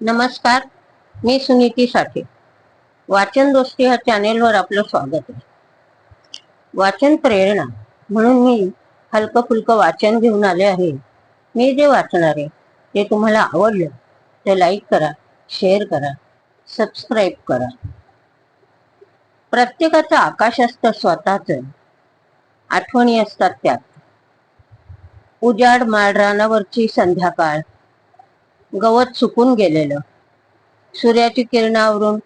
नमस्कार मी सुनीती साठे. वाचन दोस्ती ह्या चॅनेलवर आपलं स्वागत आहे. वाचन प्रेरणा म्हणून मी हलकं फुलकं वाचन घेऊन आले आहे. मी जे वाचणार आहे ते तुम्हाला आवडलं ते लाईक करा शेअर करा सबस्क्राईब करा. प्रत्येकाचं आकाश असतं स्वतःच. आठवणी असतात त्यात. उजाड माळरानावरची संध्याकाळ गवत सुकून गेलेलं. सूर्याची किरणावरून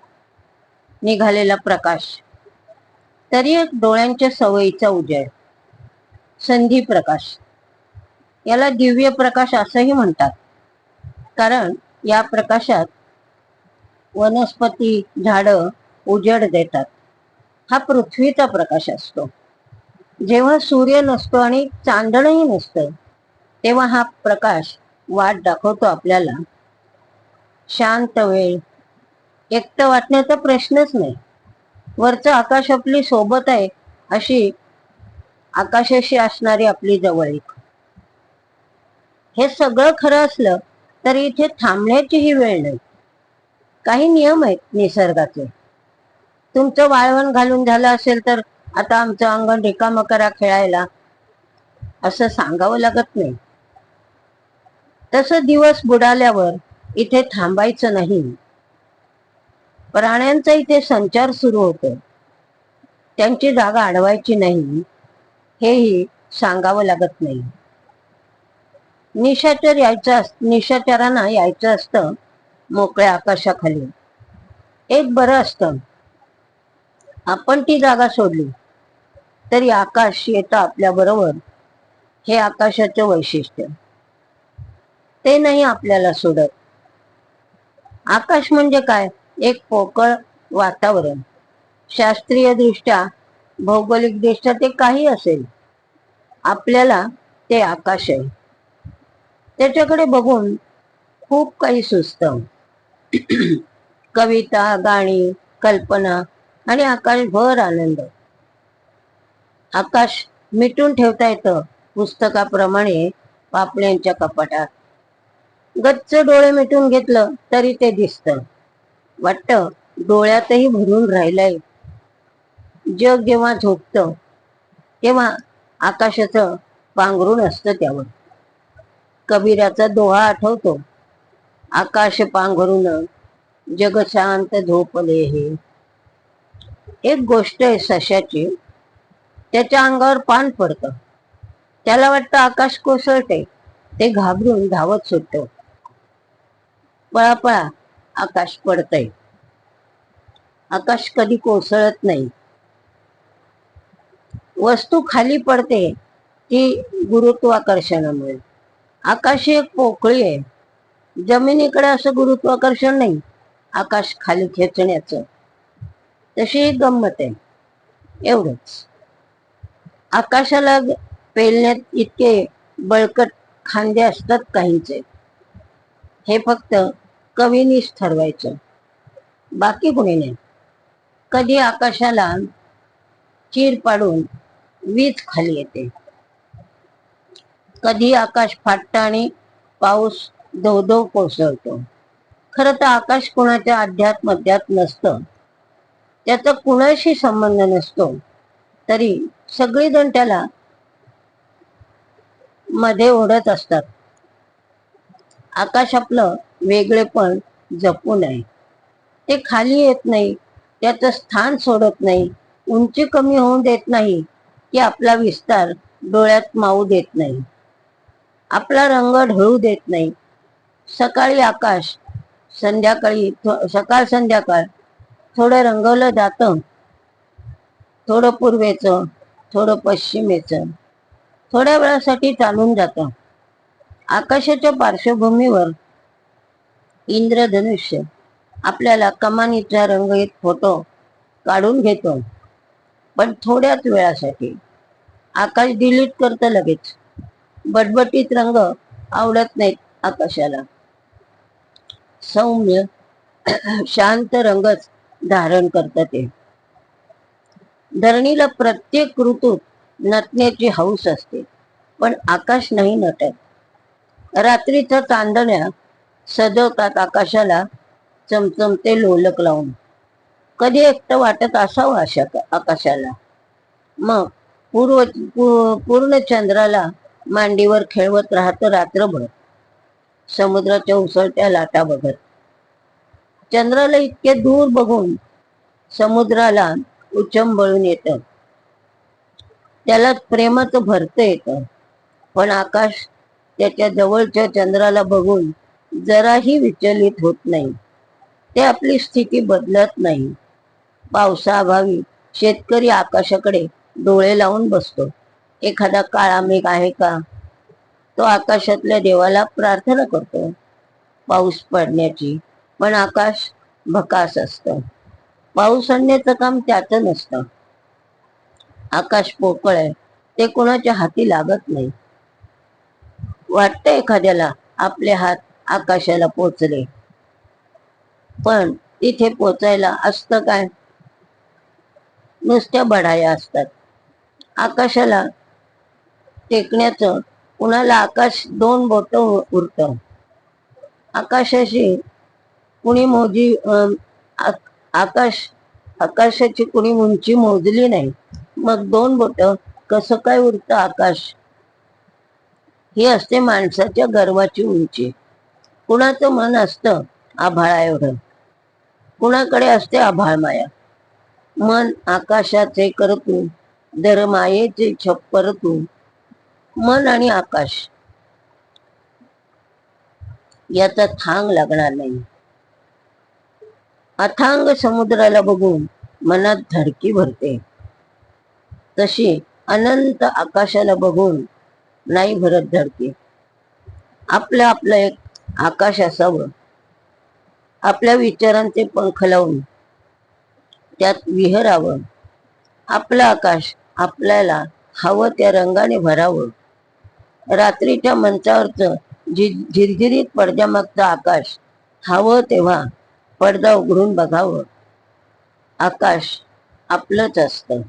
निघालेला प्रकाश. तरी एक डोळ्यांच्या सवयीचा उजेड संधी प्रकाश. याला दिव्य प्रकाश असंही म्हणतात. कारण या प्रकाशात वनस्पती झाडं उजेड देतात. हा पृथ्वीचा प्रकाश असतो. जेव्हा सूर्य नसतो आणि चांदणही नसतं तेव्हा हा प्रकाश वाट दाखवतो आपल्याला. शांत वेळ. एकटं वाटण्याचा प्रश्नच नाही. वरचं आकाश आपली सोबत आहे अशी आकाशाशी असणारी आपली जवळीक हे सगळं खरं असलं तरी इथे थांबण्याचीही वेळ नाही. काही नियम आहेत निसर्गाचे. तुमचं वाळवण घालून झालं असेल तर आता आमचं अंगण रिकामं करा खेळायला. असं सांगावं लागत नाही. तसं दिवस बुडाल्यावर इथे थांबायचं नाही. प्राण्यांचा इथे संचार सुरू होतो. त्यांची जागा अडवायची नाही. हेही सांगावं लागत नाही. निशाचर यायचं निशाचरांना यायचं असतं मोकळ्या आकाशाखाली. एक बरं असतं. आपण ती जागा सोडली. तरी आकाश येतं आपल्या बरोबर. हे आकाशाचं वैशिष्ट्य. ते नाही आपल्याला सोडत. आकाश म्हणजे काय? एक पोकळ वातावरण. शास्त्रीय दृष्ट्या भौगोलिक दृष्ट्या ते काही असेल. आपल्याला ते आकाश आहे. त्याच्याकडे बघून खूप काही सुचत. कविता गाणी कल्पना आणि आकाशभर आनंद. आकाश मिटून ठेवता येतं. पुस्तकाप्रमाणे पापण्यांच्या कपाटात. गच्च डोळे मिटून घेतलं तरी ते दिसत वाटतं डोळ्यातही भरून राहिलंय. जग जेव्हा झोपत तेव्हा आकाशाचं पांघरून असतं त्यावर. कबीराचा दोहा आठवतो. आकाश पांघरून जग शांत झोपले हे एक गोष्ट आहे सशाची त्याच्या अंगावर पान पडतं. त्याला वाटतं आकाश कोसळते ते घाबरून धावत सुटतं. पळापळा आकाश पडतय. आकाश कधी कोसळत नाही. वस्तू खाली पडते ती गुरुत्वाकर्षणामुळे. आकाश एक पोकळी आहे. जमिनीकडे असं गुरुत्वाकर्षण नाही आकाश खाली खेचण्याचं. तशी एक गंमत आहे. एवढंच. आकाशाला पेलण्यात इतके बळकट खांदे असतात काहींचे. हे फक्त कवीनीच ठरवायचं. बाकी कोणी नाही. कधी आकाशाला चीर पाडून वीज खाली येते. कधी आकाश फाटतं आणि पाऊस धो कोसळतो. खरं तर आकाश कोणाच्या अध्यात्मध्यात नसतं. त्याचा कुणाशी संबंध नसतो. तरी सगळेजण त्याला मध्ये ओढत असतात. आकाश आपलं वेगळेपण जपून आहे ते खाली येत नाही त्याचं स्थान सोडत नाही उंची कमी होऊन देत नाही की आपला विस्तार डोळ्यात मावू देत नाही. आपला रंग ढळू देत नाही. सकाळी आकाश संध्याकाळी सकाळ संध्याकाळ थोडं रंगवलं जातं. थोडं पूर्वेचं थोडं पश्चिमेचं थोड्या वेळासाठी चालून जातं. आकाशाच्या पार्श्वभूमीवर इंद्रधनुष्य आपल्याला कमानीचा रंगीत फोटो काढून घेतो. पण थोड्याच वेळासाठी आकाश डिलीट करतं लगेच. बटबटीत रंग आवडत नाहीत आकाशाला. सौम्य शांत रंगच धारण करत ते. धरणीला प्रत्येक ऋतूत नटण्याची हौस असते. पण आकाश नाही नटत. रात्रीच्या चांदण्या सजवतात आकाशाला चमचमते लोलक लावून. कधी एकटं वाटत असावं अशा आकाशाला. मग पूर्व पूर्ण चंद्राला मांडीवर खेळवत राहतं रात्रभर. समुद्राच्या उसळत्या लाटा बघत चंद्राला इतके दूर बघून समुद्राला उचंबळून येतं. त्याला प्रेमाचं भरत येतं. पण आकाश त्याच्या जवळच्या चंद्राला बघून जराही विचलित होत नाही. ते आपली स्थिती बदलत नाही. पावसाअभावी शेतकरी आकाशाकडे डोळे लावून बसतो. एखादा काळा मेघ आहे का? तो आकाशातल्या देवाला प्रार्थना करतो. पाऊस पडण्याची पण आकाश भकास असतं. पाऊस आणण्याचं काम त्याचं नसतं. आकाश पोकळ आहे ते कोणाच्या हाती लागत नाही. वाटतं एखाद्याला आपले हात आकाशाला पोचले. पण तिथे पोचायला असतं काय? नुसत्या बढाया असतात. आकाशाला टेकण्याचं कुणाला आकाश दोन बोट उरत. आकाशाशी कुणी मोजी अं, आकाश आकाशाची कुणी उंची मोजली नाही. मग दोन बोट कसं काय उरतं आकाश? ही असते माणसाच्या गर्वाची उंची. कुणाचं मन असतं? आभाळा एवढं. कुणाकडे असते आभाळ माया? मन आकाशाचे करतू दर मायेचे छप्पर तू मन आणि आकाश. याचा थांग लागणार नाही. अथांग समुद्राला बघून मनात धडकी भरते. तशी अनंत आकाशाला बघून नाही भरत धडकी. आपलं आपलं एक आकाश असावं. आपल्या विचारांचे पंख लावून त्यात विहरावं आपलं आकाश आपल्याला हवं त्या रंगाने भरावं. रात्रीच्या मंचावरचं झि झिरझिरीत पडद्यामागचं आकाश हवं तेव्हा पडदा उघडून बघावं. आकाश आपलंच असतं.